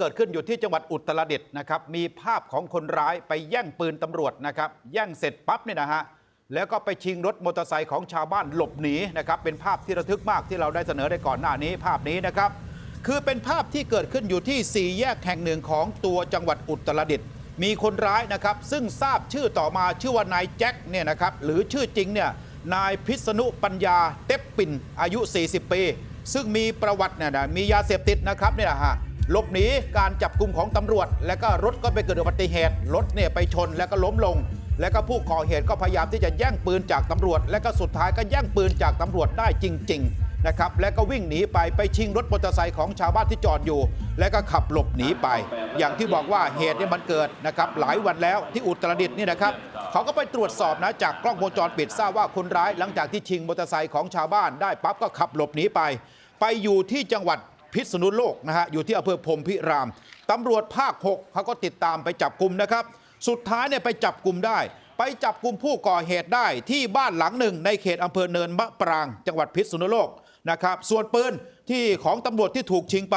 เกิดขึ้นอยู่ที่จังหวัดอุตรดิตถ์นะครับ มีภาพของคนร้ายไปแย่งปืนตำรวจนะครับ แย่งเสร็จปั๊บเนี่ยนะฮะ แล้วก็ไปชิงรถมอเตอร์ไซค์ของชาวบ้านหลบหนีนะครับ เป็นภาพที่ระทึกมากที่เราได้เสนอได้ก่อนหน้านี้ภาพนี้นะครับ คือเป็นภาพที่เกิดขึ้นอยู่ที่สี่แยกแห่งหนึ่งของตัวจังหวัดอุตรดิตถ์ มีคนร้ายนะครับ ซึ่งทราบชื่อต่อมาชื่อว่านายแจ็คเนี่ยนะครับ หรือชื่อจริงเนี่ย นายพิษณุปัญญาเต็บปิ่นอายุ 40 ปี ซึ่งมีประวัติเนี่ยนะมียาเสพติดนะครับเนี่ยนะฮะ หลบหนีการจับกลุ่มของตำรวจ แล้วก็รถก็ไปเกิดอุบัติเหตุ รถเนี่ยไปชนแล้วก็ล้มลง แล้วก็ผู้ก่อเหตุก็พยายามที่จะแย่งปืนจากตำรวจ และก็สุดท้ายก็แย่งปืนจากตำรวจได้จริง ๆนะครับแล้วก็วิ่งหนีไปไปชิงรถมอเตอร์ไซค์ของชาวบ้านที่จอดอยู่ แล้วก็ขับหลบหนีไป อย่างที่บอกว่าเหตุเนี่ยมันเกิดนะครับหลายวันแล้วที่อุตรดิตถ์นี่นะครับเขาก็ไปตรวจสอบนะจากกล้องวงจรปิดทราบว่าคนร้ายหลังจากที่ชิงมอเตอร์ไซค์ของชาวบ้านได้ปั๊บก็ขับหลบหนีไป ไปอยู่ที่จังหวัด พิษณุโลกนะฮะอยู่ที่อำเภอพรมพิรามตำรวจภาค6เขาก็ติดตามไปจับกลุ่มนะครับ สุดท้ายเนี่ยไปจับกลุ่มได้ ไปจับกลุ่มผู้ก่อเหตุได้ที่บ้านหลังหนึ่งในเขตอำเภอเนินมะปราง จังหวัดพิษณุโลกนะครับ ส่วนปืนที่ของตำรวจที่ถูกชิงไป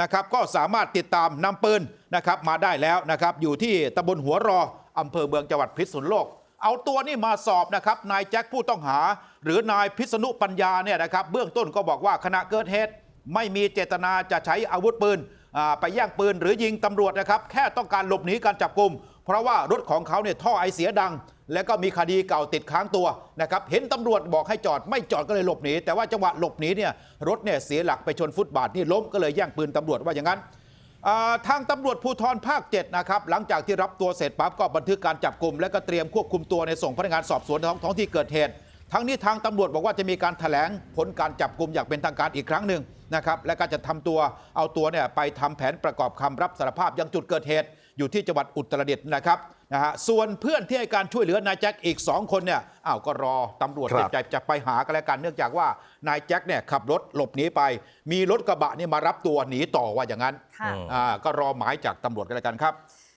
นะครับก็สามารถติดตามนำปืนนะครับมาได้แล้วนะครับอยู่ที่ตำบลหัวรออำเภอเมืองจังหวัดพิษณุโลกเอาตัวนี่มาสอบนะครับนายแจ็คผู้ต้องหา หรือนายพิษณุปัญญาเนี่ยนะครับเบื้องต้นก็บอกว่าขณะเกิดเหตุ ไม่มีเจตนาจะใช้อาวุธปืนไปแย่งปืนหรือยิงตำรวจนะครับ แค่ต้องการหลบหนีการจับกลุ่มเพราะว่ารถของเขาเนี่ยท่อไอเสียดัง แล้วก็มีคดีเก่าติดค้างตัวนะครับเห็นตำรวจบอกให้จอดไม่จอดก็เลยหลบหนีแต่ว่าจังหวะหลบหนีเนี่ยรถเนี่ยเสียหลักไปชนฟุตบาทนี่ล้มก็เลยแย่งปืนตำรวจว่าอย่างนั้นทางตำรวจภูธรภาค 7 นะครับ หลังจากที่รับตัวเสร็จปั๊บก็บันทึกการจับกลุ่มและก็เตรียมควบคุมตัวในส่งพนักงานสอบสวนท้องท้องที่เกิดเหตุ ทั้งนี้ทางตำรวจบอกว่าจะมีการแถลงผลการจับกลุ่มอย่างเป็นทางการอีกครั้งหนึ่งนะครับและก็จะทำตัวเอาตัวเนี่ยไปทำแผนประกอบคำรับสารภาพยังจุดเกิดเหตุ อยู่ที่จังหวัดอุตรดิตถ์นะครับนะฮะส่วนเพื่อนที่ให้การช่วยเหลือนายแจ็คอีก 2 คนเนี่ยอ้าวก็รอตำรวจครับจะจะไปหากันแล้วกันเนื่องจากว่านายแจ็คเนี่ยขับรถหลบหนีไป มีรถกระบะนี่มารับตัวหนีต่อว่าอย่างนั้นค่ะอ่าก็รอหมายจากตำรวจกันแล้วกันครับ